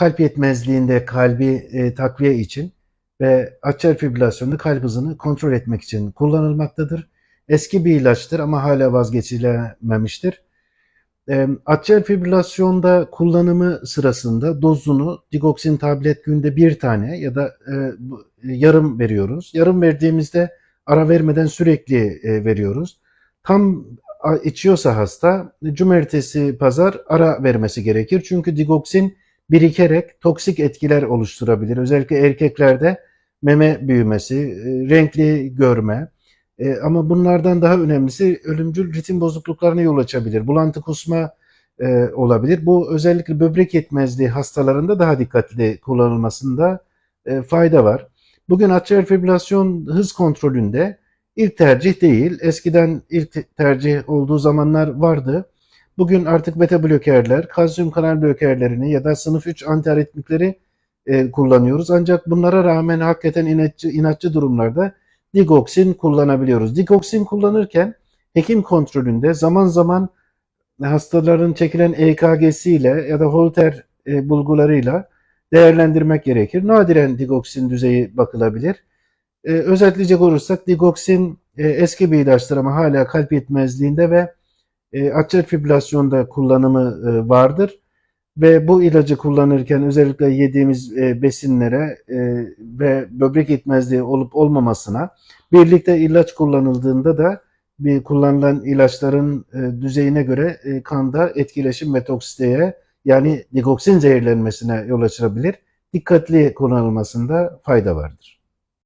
kalp yetmezliğinde kalbi e, takviye için ve atrial fibrilasyonda kalp hızını kontrol etmek için kullanılmaktadır. Eski bir ilaçtır ama hala vazgeçilememiştir. E, atrial fibrilasyonda kullanımı sırasında dozunu digoksin tablet günde bir tane ya da e, bu- yarım veriyoruz. Yarım verdiğimizde ara vermeden sürekli e, veriyoruz. Tam içiyorsa hasta cumartesi pazar ara vermesi gerekir. Çünkü digoksin birikerek toksik etkiler oluşturabilir. Özellikle erkeklerde meme büyümesi, e, renkli görme. E, ama bunlardan daha önemlisi ölümcül ritim bozukluklarına yol açabilir. Bulantı kusma e, olabilir. Bu özellikle böbrek yetmezliği hastalarında daha dikkatli kullanılmasında fayda var. Bugün atrial fibrilasyon hız kontrolünde ilk tercih değil. Eskiden ilk tercih olduğu zamanlar vardı. Bugün artık beta blokerler, kalsiyum kanal blokerlerini ya da sınıf 3 antiaritmikleri e, kullanıyoruz. Ancak bunlara rağmen hakikaten inatçı, inatçı durumlarda digoksin kullanabiliyoruz. Digoksin kullanırken hekim kontrolünde zaman zaman hastaların çekilen EKG'siyle ya da Holter e, bulgularıyla değerlendirmek gerekir. Nadiren digoksin düzeyi bakılabilir. E, özetleyecek olursak digoksin e, eski bir ilaçtır ama hala kalp yetmezliğinde ve e, fibrilasyonda kullanımı e, vardır. Ve bu ilacı kullanırken özellikle yediğimiz e, besinlere e, ve böbrek yetmezliği olup olmamasına birlikte ilaç kullanıldığında da bir kullanılan ilaçların düzeyine göre kanda etkileşim ve toksiteye yani digoksin zehirlenmesine yol açabilir. Dikkatli kullanılmasında fayda vardır.